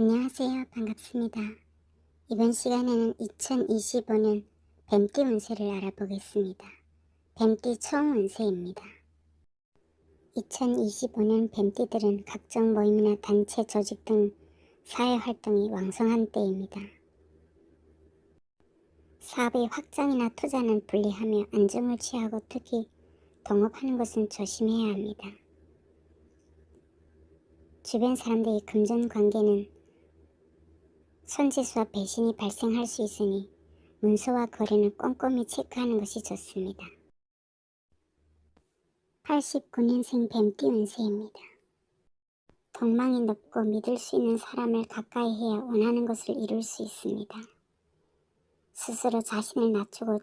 안녕하세요. 반갑습니다. 이번 시간에는 2025년 뱀띠 운세를 알아보겠습니다. 뱀띠 총 운세입니다. 2025년 뱀띠들은 각종 모임이나 단체 조직 등 사회 활동이 왕성한 때입니다. 사업의 확장이나 투자는 분리하며 안정을 취하고 특히 동업하는 것은 조심해야 합니다. 주변 사람들의 금전 관계는 손재수와 배신이 발생할 수 있으니 문서와 거래는 꼼꼼히 체크하는 것이 좋습니다. 89년생 뱀띠 운세입니다. 동망이 높고 믿을 수 있는 사람을 가까이 해야 원하는 것을 이룰 수 있습니다. 스스로 자신을 낮추고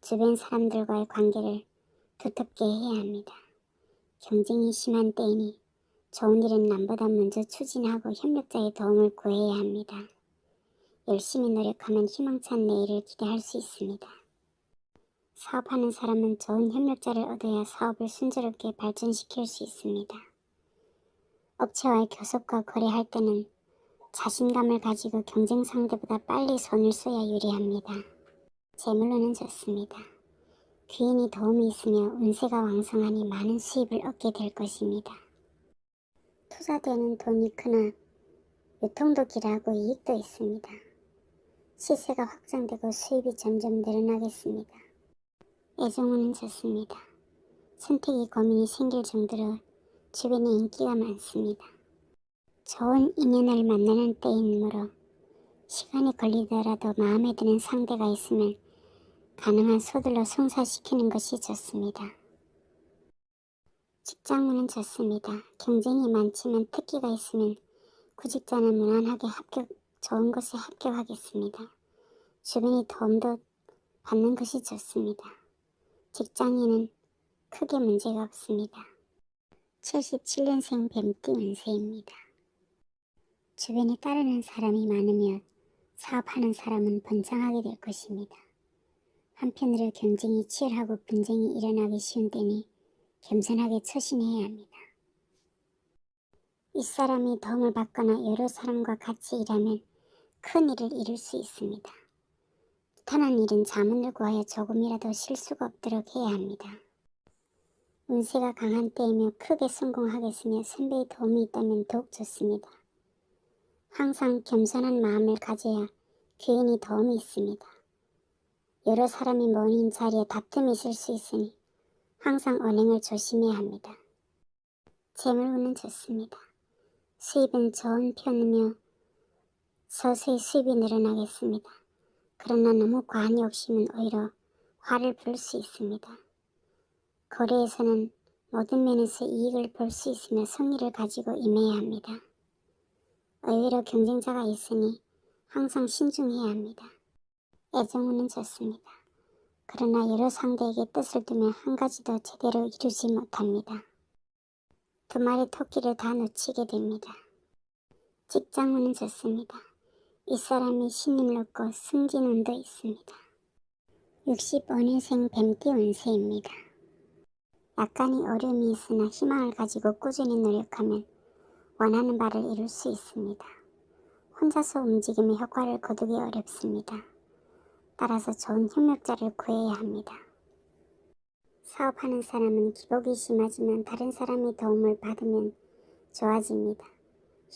주변 사람들과의 관계를 두텁게 해야 합니다. 경쟁이 심한 때이니 좋은 일은 남보다 먼저 추진하고 협력자의 도움을 구해야 합니다. 열심히 노력하면 희망찬 내일을 기대할 수 있습니다. 사업하는 사람은 좋은 협력자를 얻어야 사업을 순조롭게 발전시킬 수 있습니다. 업체와의 교섭과 거래할 때는 자신감을 가지고 경쟁 상대보다 빨리 손을 써야 유리합니다. 재물로는 좋습니다. 귀인이 도움이 있으며 운세가 왕성하니 많은 수입을 얻게 될 것입니다. 투자되는 돈이 크나 유통도 길하고 이익도 있습니다. 시세가 확장되고 수입이 점점 늘어나겠습니다. 애정운은 좋습니다. 선택이 고민이 생길 정도로 주변에 인기가 많습니다. 좋은 인연을 만나는 때이므로 시간이 걸리더라도 마음에 드는 상대가 있으면 가능한 서둘러 성사시키는 것이 좋습니다. 직장문은 좋습니다. 경쟁이 많지만 특기가 있으면 구직자는 무난하게 합격, 좋은 곳에 합격하겠습니다. 주변이 도움도 받는 것이 좋습니다. 직장인은 크게 문제가 없습니다. 77년생 뱀띠 운세입니다. 주변에 따르는 사람이 많으며 사업하는 사람은 번창하게 될 것입니다. 한편으로 경쟁이 치열하고 분쟁이 일어나기 쉬운 때니 겸손하게 처신해야 합니다. 윗사람이 도움을 받거나 여러 사람과 같이 일하면 큰 일을 이룰 수 있습니다. 편한 일은 자문을 구하여 조금이라도 실수가 없도록 해야 합니다. 운세가 강한 때이며 크게 성공하겠으며 선배의 도움이 있다면 더욱 좋습니다. 항상 겸손한 마음을 가져야 귀인이 도움이 있습니다. 여러 사람이 모인 자리에 다툼이 있을 수 있으니 항상 언행을 조심해야 합니다. 재물운은 좋습니다. 수입은 좋은 편이며 서서히 수입이 늘어나겠습니다. 그러나 너무 과한 욕심은 오히려 화를 부를 수 있습니다. 거래에서는 모든 면에서 이익을 볼 수 있으며 성의를 가지고 임해야 합니다. 의외로 경쟁자가 있으니 항상 신중해야 합니다. 애정운은 좋습니다. 그러나 여러 상대에게 뜻을 두면 한 가지도 제대로 이루지 못합니다. 두 마리 토끼를 다 놓치게 됩니다. 직장운은 좋습니다. 윗사람이 신임을 얻고 승진 운도 있습니다. 65년생 뱀띠 운세입니다. 약간의 어려움이 있으나 희망을 가지고 꾸준히 노력하면 원하는 바를 이룰 수 있습니다. 혼자서 움직이면 효과를 거두기 어렵습니다. 따라서 좋은 협력자를 구해야 합니다. 사업하는 사람은 기복이 심하지만 다른 사람의 도움을 받으면 좋아집니다.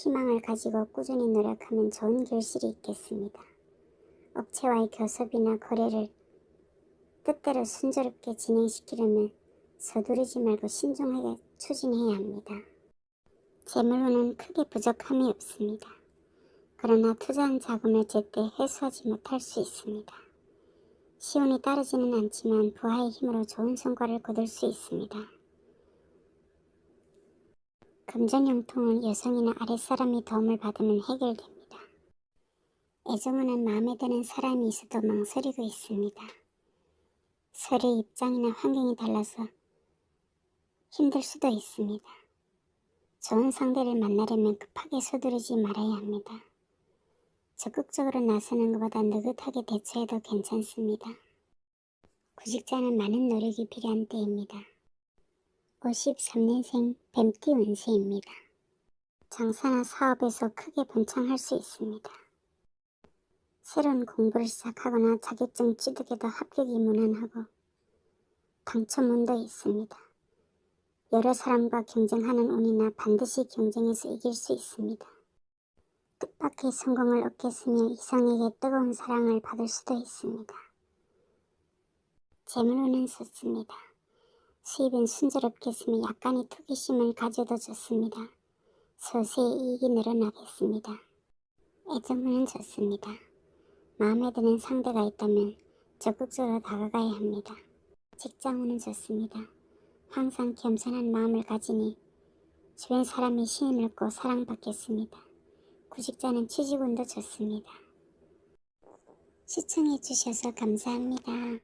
희망을 가지고 꾸준히 노력하면 좋은 결실이 있겠습니다. 업체와의 교섭이나 거래를 뜻대로 순조롭게 진행시키려면 서두르지 말고 신중하게 추진해야 합니다. 재물로는 크게 부족함이 없습니다. 그러나 투자한 자금을 제때 회수하지 못할 수 있습니다. 시온이 따르지는 않지만 부하의 힘으로 좋은 성과를 거둘 수 있습니다. 금전용통은 여성이나 아랫사람의 도움을 받으면 해결됩니다. 애정은은 마음에 드는 사람이 있어도 망설이고 있습니다. 서로의 입장이나 환경이 달라서 힘들 수도 있습니다. 좋은 상대를 만나려면 급하게 서두르지 말아야 합니다. 적극적으로 나서는 것보다 느긋하게 대처해도 괜찮습니다. 구직자는 많은 노력이 필요한 때입니다. 53년생 뱀띠 운세입니다. 장사나 사업에서 크게 번창할 수 있습니다. 새로운 공부를 시작하거나 자격증 취득에도 합격이 무난하고 당첨 운도 있습니다. 여러 사람과 경쟁하는 운이나 반드시 경쟁에서 이길 수 있습니다. 뜻밖의 성공을 얻겠으며 이성에게 뜨거운 사랑을 받을 수도 있습니다. 재물운은 좋습니다. 수입은 순조롭겠으며 약간의 투기심을 가져도 좋습니다. 소수의 이익이 늘어나겠습니다. 애정운은 좋습니다. 마음에 드는 상대가 있다면 적극적으로 다가가야 합니다. 직장운은 좋습니다. 항상 겸손한 마음을 가지니 주변 사람이 신임을 얻고 사랑받겠습니다. 구직자는 취직운도 좋습니다. 시청해주셔서 감사합니다.